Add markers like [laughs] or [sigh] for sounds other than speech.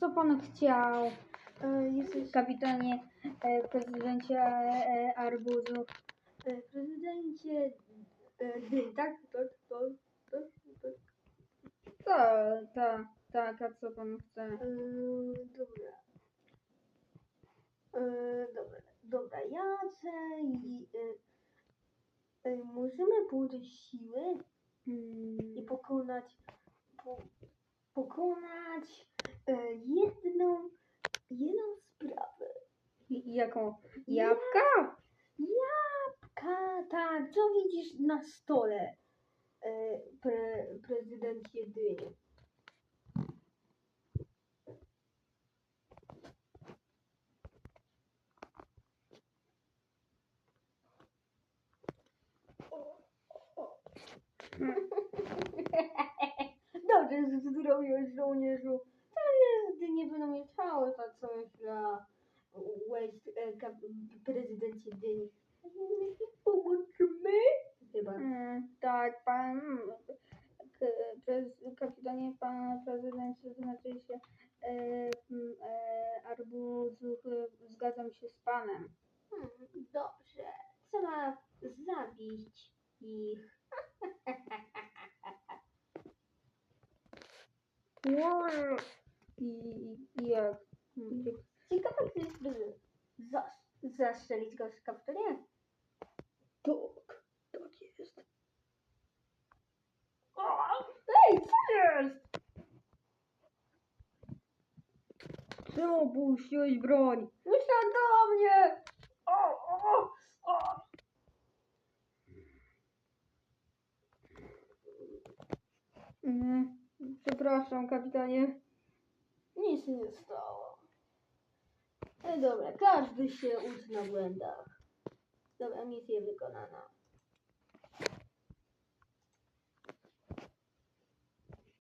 Co pan chciał, E, jesteś kapitanie, e, prezydencie e, Arbuzu? e, prezydencie e, Dyń, tak? Tak, tak, tak, tak. Tak, tak, tak, a co pan chce? E, dobra. E, dobra, dobra, ja chcę i e, e, możemy połączyć siły i Mm, pokonać po, pokonać e, jedną jedną sprawę. i- jaką? Jabłka? Jabłka, tak, co widzisz na stole, e, pre, prezydent jedynie. [laughs] Dobrze zrobiłeś, żołnierzu. To jest, nie będą mieszały za coś dla West, e, kap- prezydencie Dyni. Pomożemy? Chyba. Mm, tak, pan, kapitanie, pan prezydent, znaczy się e, e, Arbuzów, e, zgadzam się z panem. Hmm, dobrze. Trzeba zabić ich. [laughs] I, i jak? Mm, Ciekawe, gdyby zas- zastrzelić go z kapturem. Tak, tak jest. Ej, co jest? Czemu opuściłeś broń? Myślał do mnie! O, o, o. Mm, przepraszam, kapitanie. Nic się nie stało. Dobra, każdy się uczy na błędach. Dobra, misja wykonana.